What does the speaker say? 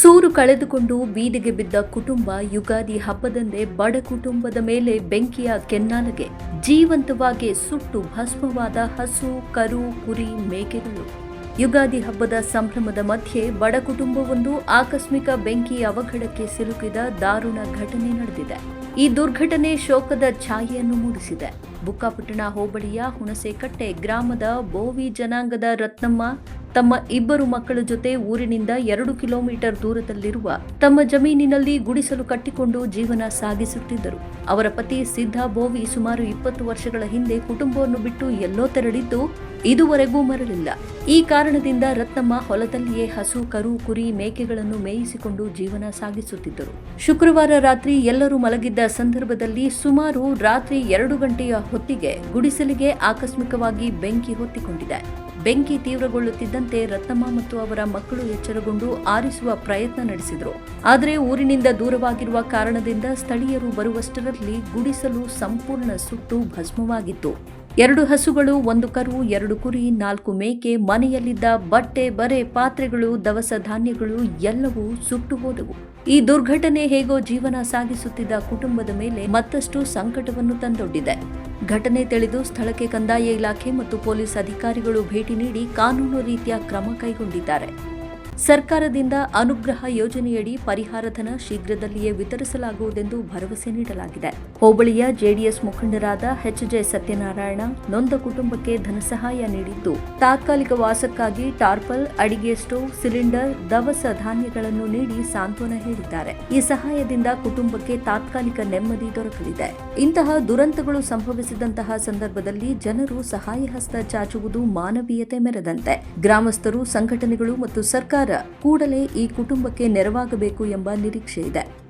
ಸೂರು ಕಳೆದುಕೊಂಡು ಬೀದಿಗೆ ಬಿದ್ದ ಕುಟುಂಬ ಯುಗಾದಿ ಹಬ್ಬದಂದೇ ಬಡ ಕುಟುಂಬದ ಮೇಲೆ ಬೆಂಕಿಯ ಕೆನ್ನಾಲಗೆ ಜೀವಂತವಾಗಿ ಸುಟ್ಟು ಭಸ್ಮವಾದ ಹಸು, ಕರು, ಕುರಿ ಮೇಕೆಗಳು. ಯುಗಾದಿ ಹಬ್ಬದ ಸಂಭ್ರಮದ ಮಧ್ಯೆ ಬಡ ಕುಟುಂಬವೊಂದು ಆಕಸ್ಮಿಕ ಬೆಂಕಿ ಅವಘಡಕ್ಕೆ ಸಿಲುಕಿದ ದಾರುಣ ಘಟನೆ ನಡೆದಿದೆ. ಈ ದುರ್ಘಟನೆ ಶೋಕದ ಛಾಯೆಯನ್ನು ಮೂಡಿಸಿದೆ. ಬುಕ್ಕಾಪಟ್ಟಣ ಹೋಬಳಿಯ ಹುಣಸೆಕಟ್ಟೆ ಗ್ರಾಮದ ಬೋವಿ ಜನಾಂಗದ ರತ್ನಮ್ಮ ತಮ್ಮ ಇಬ್ಬರು ಮಕ್ಕಳ ಜೊತೆ ಊರಿನಿಂದ ಎರಡು ಕಿಲೋಮೀಟರ್ ದೂರದಲ್ಲಿರುವ ತಮ್ಮ ಜಮೀನಿನಲ್ಲಿ ಗುಡಿಸಲು ಕಟ್ಟಿಕೊಂಡು ಜೀವನ ಸಾಗಿಸುತ್ತಿದ್ದರು. ಅವರ ಪತಿ ಸಿದ್ಧ ಬೋವಿ ಸುಮಾರು ಇಪ್ಪತ್ತು ವರ್ಷಗಳ ಹಿಂದೆ ಕುಟುಂಬವನ್ನು ಬಿಟ್ಟು ಎಲ್ಲೋ ತೆರಳಿದ್ದು ಇದುವರೆಗೂ ಮರಳಿಲ್ಲ. ಈ ಕಾರಣದಿಂದ ರತ್ನಮ್ಮ ಹೊಲದಲ್ಲಿಯೇ ಹಸು, ಕರು, ಕುರಿ, ಮೇಕೆಗಳನ್ನು ಮೇಯಿಸಿಕೊಂಡು ಜೀವನ ಸಾಗಿಸುತ್ತಿದ್ದರು. ಶುಕ್ರವಾರ ರಾತ್ರಿ ಎಲ್ಲರೂ ಮಲಗಿದ್ದ ಸಂದರ್ಭದಲ್ಲಿ ಸುಮಾರು ರಾತ್ರಿ ಎರಡು ಗಂಟೆಯ ಹೊತ್ತಿಗೆ ಗುಡಿಸಲಿಗೆ ಆಕಸ್ಮಿಕವಾಗಿ ಬೆಂಕಿ ಹೊತ್ತಿಕೊಂಡಿದೆ. ಬೆಂಕಿ ತೀವ್ರಗೊಳ್ಳುತ್ತಿದ್ದಂತೆ ರತ್ನಮ್ಮ ಮತ್ತು ಅವರ ಮಕ್ಕಳು ಎಚ್ಚರಗೊಂಡು ಆರಿಸುವ ಪ್ರಯತ್ನ ನಡೆಸಿದರು. ಆದರೆ ಊರಿನಿಂದ ದೂರವಾಗಿರುವ ಕಾರಣದಿಂದ ಸ್ಥಳೀಯರು ಬರುವಷ್ಟರಲ್ಲಿ ಗುಡಿಸಲು ಸಂಪೂರ್ಣ ಸುಟ್ಟು ಭಸ್ಮವಾಗಿತ್ತು. ಎರಡು ಹಸುಗಳು, ಒಂದು ಕರು, ಎರಡು ಕುರಿ, ನಾಲ್ಕು ಮೇಕೆ, ಮನೆಯಲ್ಲಿದ್ದ ಬಟ್ಟೆ, ಬರೆ, ಪಾತ್ರೆಗಳು, ದವಸ ಧಾನ್ಯಗಳು ಎಲ್ಲವೂ ಸುಟ್ಟು ಹೋದವು. ಈ ದುರ್ಘಟನೆ ಹೇಗೋ ಜೀವನ ಸಾಗಿಸುತ್ತಿದ್ದ ಕುಟುಂಬದ ಮೇಲೆ ಮತ್ತಷ್ಟು ಸಂಕಟವನ್ನು ತಂದೊಡ್ಡಿದೆ. ಘಟನೆ ತಿಳಿದು ಸ್ಥಳಕ್ಕೆ ಕಂದಾಯ ಇಲಾಖೆ ಮತ್ತು ಪೊಲೀಸ್ ಅಧಿಕಾರಿಗಳು ಭೇಟಿ ನೀಡಿ ಕಾನೂನು ರೀತಿಯ ಕ್ರಮ ಕೈಗೊಂಡಿದ್ದಾರೆ. ಸರ್ಕಾರದಿಂದ ಅನುಗ್ರಹ ಯೋಜನೆಯಡಿ ಪರಿಹಾರ ಧನ ಶೀಘ್ರದಲ್ಲಿಯೇ ವಿತರಿಸಲಾಗುವುದೆಂದು ಭರವಸೆ ನೀಡಲಾಗಿದೆ. ಹೋಬಳಿಯ ಜೆಡಿಎಸ್ ಮುಖಂಡರಾದ ಎಚ್ ಜೆ ಸತ್ಯನಾರಾಯಣ ನೊಂದ ಕುಟುಂಬಕ್ಕೆ ಧನಸಹಾಯ ನೀಡಿದ್ದು, ತಾತ್ಕಾಲಿಕ ವಾಸಕ್ಕಾಗಿ ಟಾರ್ಪಲ್, ಅಡಿಗೆ ಸ್ಟೋವ್, ಸಿಲಿಂಡರ್, ದವಸ ಧಾನ್ಯಗಳನ್ನು ನೀಡಿ ಸಾಂತ್ವನ ಹೇಳಿದ್ದಾರೆ. ಈ ಸಹಾಯದಿಂದ ಕುಟುಂಬಕ್ಕೆ ತಾತ್ಕಾಲಿಕ ನೆಮ್ಮದಿ ದೊರಕಲಿದೆ. ಇಂತಹ ದುರಂತಗಳು ಸಂಭವಿಸಿದಂತಹ ಸಂದರ್ಭದಲ್ಲಿ ಜನರು ಸಹಾಯ ಹಸ್ತ ಚಾಚುವುದು ಮಾನವೀಯತೆ ಮೆರೆದಂತೆ. ಗ್ರಾಮಸ್ಥರು, ಸಂಘಟನೆಗಳು ಮತ್ತು ಕೂಡಲೇ ಈ ಕುಟುಂಬಕ್ಕೆ ನೆರವಾಗಬೇಕು ಎಂಬ ನಿರೀಕ್ಷೆ ಇದೆ.